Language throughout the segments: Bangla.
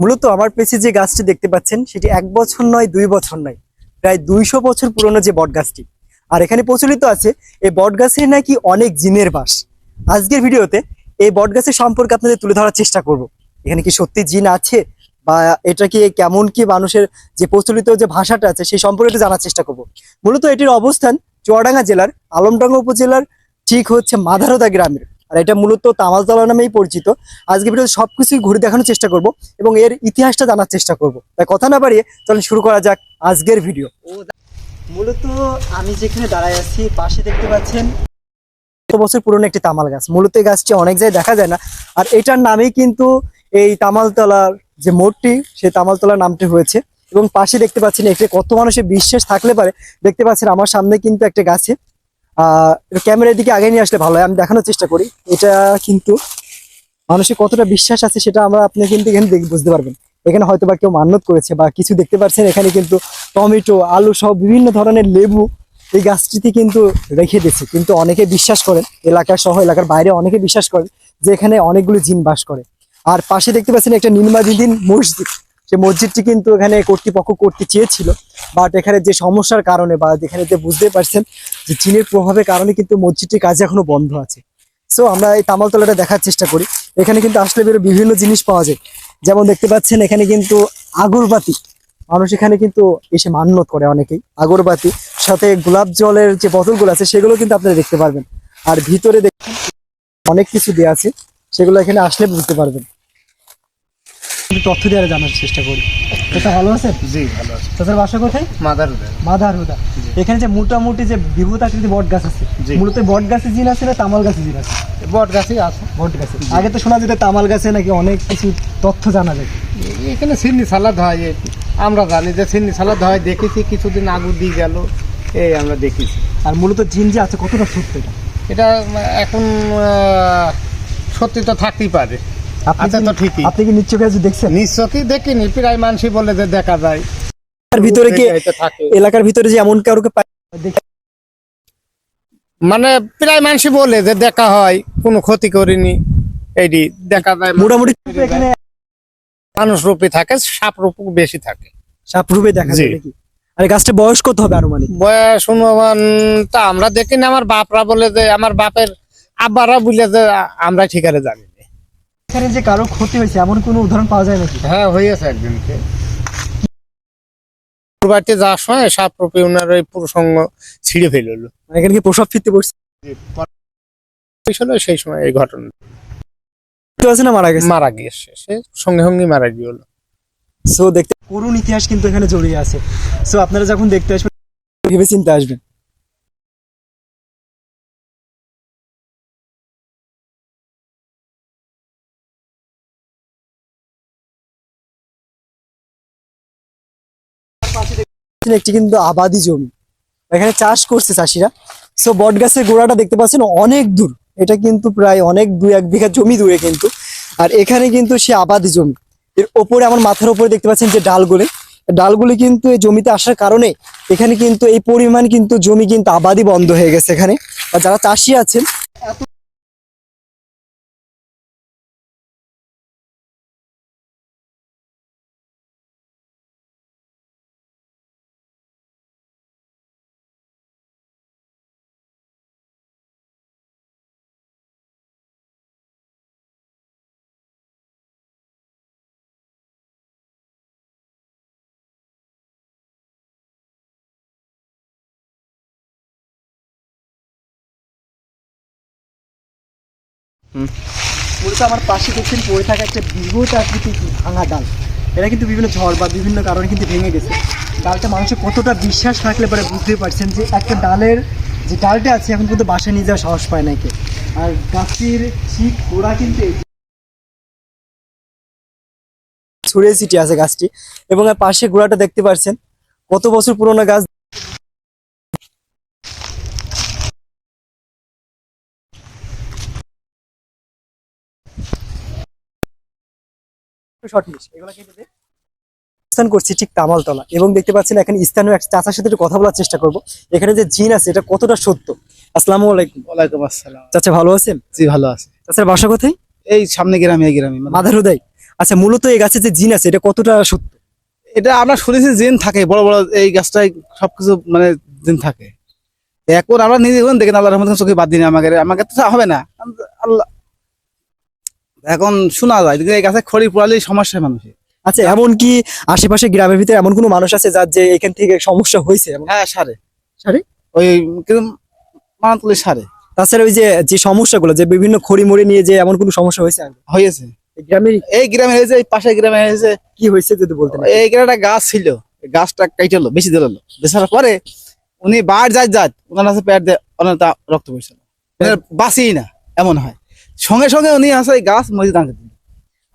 মূলত আমার পেছে যে গাছটি দেখতে পাচ্ছেন, সেটি এক বছর নয়, দুই বছর নয়, প্রায় দুইশো বছর পুরনো যে বট গাছটি আর এখানে প্রচলিত আছে, এই বট গাছের নাকি অনেক জিনের বাস। আজকের ভিডিওতে এই বট গাছের সম্পর্কে আপনাদের তুলে ধরার চেষ্টা করব। এখানে কি সত্যি জিন আছে, বা এটা কি, কেমন কি মানুষের যে প্রচলিত যে ভাষাটা আছে, সেই সম্পর্কে জানার চেষ্টা করব। মূলত এটির অবস্থান চুয়াডাঙ্গা জেলার, আলমডাঙ্গা উপজেলার, ঠিক হচ্ছে মাধারদা গ্রামের। আর এটা মূলত তামালতলা নামেই পরিচিত। আজকে ভিডিও সবকিছুই ঘুরে দেখানোর চেষ্টা করব এবং এর ইতিহাসটা জানার চেষ্টা করব। তাই কথা না বাড়িয়ে চলুন শুরু করা যাক আজকের ভিডিও। মূলত আমি যেখানে দাঁড়ায় আছি পাশে দেখতে পাচ্ছেন বছর পুরনো একটি তামাল গাছ। মূলত এই গাছটি অনেক জায়গায় দেখা যায় না। আর এটার নামেই কিন্তু এই তামালতলার যে মোড়টি সেই তামালতলার নামটি হয়েছে। এবং পাশে দেখতে পাচ্ছেন এখানে কত মানুষের বিশ্বাস থাকলে পারে। দেখতে পাচ্ছেন আমার সামনে কিন্তু একটা গাছে ক্যামেরার দিকে আগে নিয়ে আসলে ভালো হয়। আমি দেখানোর চেষ্টা করি। এটা কিন্তু মানুষের কতটা বিশ্বাস আছে সেটা আমরা আপনি কিন্তু এখানে বুঝতে পারবেন। এখানে হয়তো বা কেউ মান্যত করেছে বা কিছু দেখতে পাচ্ছেন এখানে কিন্তু টমেটো, আলু সহ বিভিন্ন ধরনের লেবু এই গাছটিতে কিন্তু রেখে দিয়েছে। কিন্তু অনেকে বিশ্বাস করেন, এলাকার সহ এলাকার বাইরে অনেকে বিশ্বাস করেন যে এখানে অনেকগুলো জিন বাস করে। আর পাশে দেখতে পাচ্ছেন একটা নির্মাদিন মসজিদ। সেই মসজিদটি কিন্তু এখানে কর্তৃপক্ষ করতে চেয়েছিল বাট এখানে যে সমস্যার কারণে বা যেখানে যে বুঝতে পারছেন যে চীনের প্রভাবের কারণে কিন্তু মসজিদটির কাজ এখনও বন্ধ আছে। সো আমরা এই তামালতলাটা দেখার চেষ্টা করি। এখানে কিন্তু আসলে বেরো বিভিন্ন জিনিস পাওয়া যায়। যেমন দেখতে পাচ্ছেন, এখানে কিন্তু আগরবাতি। মানুষ এখানে কিন্তু এসে মান্যত করে অনেকেই। আগরবাতি, সাথে গোলাপ জলের যে বোতলগুলো আছে, সেগুলো কিন্তু আপনারা দেখতে পারবেন। আর ভিতরে দেখুন অনেক কিছু দেওয়া আছে। সেগুলো এখানে আসলে বুঝতে পারবেন। তথ্য দেওয়ার জানার চেষ্টা করি। এটা ভালো আছে? জি ভালো আছে। তাদের বাসা কোথায়? মাদার মাদার হুদা এখানে যে মোটামুটি যে বিভূত আকৃতি বট গাছ আছে। মূলত বট গাছে জিন আছে না তামাল গাছে জিন আছে? বট গাছই আছে। বট গাছে আগে তো শোনা যেত তামাল গাছে নাকি অনেক কিছু তথ্য জানা যায়। এখানে সিন্নি সালাদ হয় আমরা জানি যে সিন্নি সালাদ হয় দেখেছি কিছুদিন আগু দিয়ে গেল এই আমরা দেখেছি। আর মূলত জিন যে আছে কতটা সত্য এটা? এটা এখন সত্যি তো থাকতেই পারে। আপনি আচ্ছা তো ঠিকই। আপনি কি নিশ্চয় কাছে দেখছেন? নিশ্চয়ই দেখিনি প্রায় মানুষই বলে যে দেখা যায়। এলাকার ভিতরে কি এলাকার ভিতরে যে এমন কারোকে মানে প্রায় মানুষই বলে যে দেখা হয় কোনো ক্ষতি করিনি। এইটি দেখা যায় মোটামুটি এখানে মানুষ রূপে থাকে সাপ রূপ বেশি থাকে। সাপ রূপে দেখা যায় নাকি? আর গাছটা বয়স কত হবে আনুমানিক? বয়স অনুমান তা আমরা দেখিনি আমার বাপরা বলে যে আমার বাপের আব্বারা বলে যে আমরা ঠিকারে জানি। এখানে যে কারও ক্ষতি হয়েছে এমন কোনো উদাহরণ পাওয়া যায় নাকি? হ্যাঁ হয়েছে একদিনকে বাড়িতে যাওয়ার সময় সাপ রূপে ওনার ওই প্রসঙ্গ ছিঁড়ে ফেলল। এখানে কি প্রসব ফিরতে বসছে? হয়েছিল সেই সময় এই ঘটনা। আছে না মারা গেছে? মারা গিয়েছে। সে সঙ্গে সঙ্গে মারা গিয়েছিল। সো দেখতে করুণ ইতিহাস কিন্তু এখানে জড়িয়ে আছে। সো আপনারা যখন দেখতে আসবেন ভেবে চিন্তে আসবেন। একটি কিন্তু আবাদি জমি। এখানে চাষ করছে চাষিরা। সো বট গাছের গোড়াটা দেখতে পাচ্ছেন অনেক দূর। এটা কিন্তু প্রায় অনেক দুই এক বিঘা জমি দূরে কিন্তু। আর এখানে কিন্তু সে আবাদি জমি। এর ওপরে আমার মাথার উপরে দেখতে পাচ্ছেন যে ডালগুলি। ডালগুলি কিন্তু এই জমিতে আসার কারণে এখানে কিন্তু এই পরিমাণ কিন্তু জমি কিন্তু আবাদি বন্ধ হয়ে গেছে এখানে। আর যারা চাষি আছেন মূলত আমার পাশে দেখছেন পড়ে থাকা একটা বিভূত আকৃতির ভাঙা ডাল। এটা কিন্তু বিভিন্ন ঝড় বা বিভিন্ন কারণে কিন্তু ভেঙে গেছে। ডালটা মানুষের কতটা বিশ্বাস থাকলে পরে বুঝতে পারছেন যে একটা ডালের যে ডালটা আছে, এখন কিন্তু বাসায় নিয়ে যাওয়ার সাহস পায় না কে আর গাছের ঠিক গোড়া কিন্তু ছড়িয়ে ছিটিয়ে আছে গাছটি। এবং পাশে গোড়াটা দেখতে পাচ্ছেন কত বছর পুরোনো গাছ শর্টলিশ এগুলো কেটে অবস্থান করছি ঠিক তামালতলা। এবং দেখতে পাচ্ছেন এখানে স্থানীয় এক চাচার সাথে একটু কথা বলার চেষ্টা করব। এখানে যে জিন আছে এটা কতটা সত্য? আসসালামু আলাইকুম। ওয়ালাইকুম আসসালাম। চাচা ভালো আছেন? জি ভালো আছে। চাচার বাসা কোথায়? এই সামনে গ্রামে এই গ্রামে। মানে- মাদার হুদাই আচ্ছা মূলত এই গাছে যে জিন আছে এটা কতটা সত্য? এটা আমরা শুনেছি জিন থাকে বড় বড় এই গাছটায় সবকিছু মানে জিন থাকে। এখন আমরা নিজে দেখেন আল্লাহ রহমত চোখে বাদ দিন আমাকে। আমাকে তো হবে না। আল্লাহ এখন শোনা যায় যে এই গাছে খড়ি পোড়ালেই সমস্যা মানুষের আচ্ছা এমন কি আশেপাশে গ্রামের ভিতরে এমন কোনো মানুষ আছে যার যে এখান থেকে সমস্যা হয়েছে? হ্যাঁ সারে। সারে? ওই মানাতলি সারে। তাছাড়া ওই যে যে সমস্যাগুলো যে বিভিন্ন খড়ি মড়ি নিয়ে যে এমন কোনো সমস্যা হয়েছে হয়েছে। এই গ্রামে? এই গ্রামে হয়েছে এই পাশের গ্রামে হয়েছে। কি হয়েছে যদি বলতেন? এই গ্রামে একটা গাছ ছিল গাছটা কাইটেলো বেশি দিল বেচার পরে উনি বার যাত যাত ওনার কাছে পেট দিয়ে অনেক রক্ত পড়ছিল। বাঁচি না এমন হয়। সঙ্গে সঙ্গে উনি এই গাছ মসজিদ দাঁড়িয়ে দিল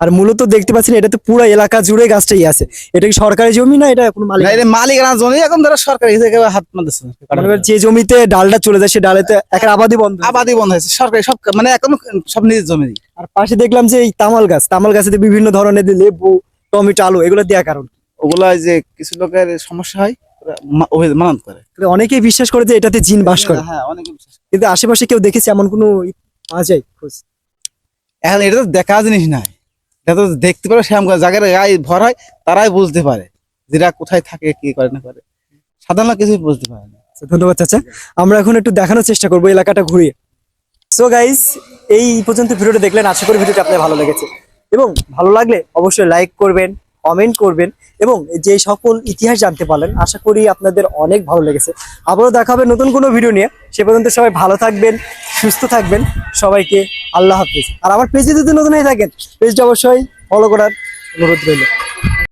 আর মূলত দেখতে পাচ্ছেন এটা তো পুরো এলাকা জুড়ে গাছটাই আছে। এটা কি সরকারি জমি না এটা কোনো মালিক? না, এটা মালিকানা জমি এখন ধরো সরকার হাত মারতেছে না। মানে যে জমিতে ডালটা চলে যায় সে ডালেতে একটা আবাদি বন্ধ আবাদি বন্ধ হয়েছে সরকারি সব মানে এখন সব নিজের জমি। আর পাশে দেখলাম যে এই তামাল গাছ তামাল গাছে বিভিন্ন ধরনের লেবু টমেটো আলু এগুলো দেওয়ার কারণ ওগুলা যে কিছু লোকের সমস্যা হয় ওরা মা- ওই মানত করে। অনেকেই বিশ্বাস করে যে এটাতে জিন বাস করে। হ্যাঁ অনেকে বিশ্বাস কিন্তু আশেপাশে কেউ দেখেছে এমন কোনো পাওয়া যায় খোঁজ? এখন এটা তো দেখা জিনিস নাই। এটা তো দেখতে পারো শ্যাম জায়গার গায়ে ভর হয় তারাই বুঝতে পারে যেটা কোথায় থাকে কি করে না করে। সাধারণ কিছুই বুঝতে পারে না। আচ্ছা, ধন্যবাদ চাচা। আমরা এখন একটু দেখানোর চেষ্টা করব এলাকাটা ঘুরিয়ে। সো গাইস এই পর্যন্ত ভিডিওটা দেখলেন। আশা করি ভিডিওটা আপনার ভালো লেগেছে। এবং ভালো লাগলে অবশ্যই লাইক করবেন কমেন্ট করবেন এবং যে সকল ইতিহাস জানতে পারলেন, আশা করি আপনাদের অনেক ভালো লেগেছে। আবারও দেখা হবে নতুন কোনো ভিডিও নিয়ে। সে পর্যন্ত সবাই ভালো থাকবেন, সুস্থ থাকবেন। সবাইকে আল্লাহ হাফিজ। আর আমার পেজে যদি নতুন হয়ে থাকেন পেজটা অবশ্যই ফলো করার অনুরোধ রইল।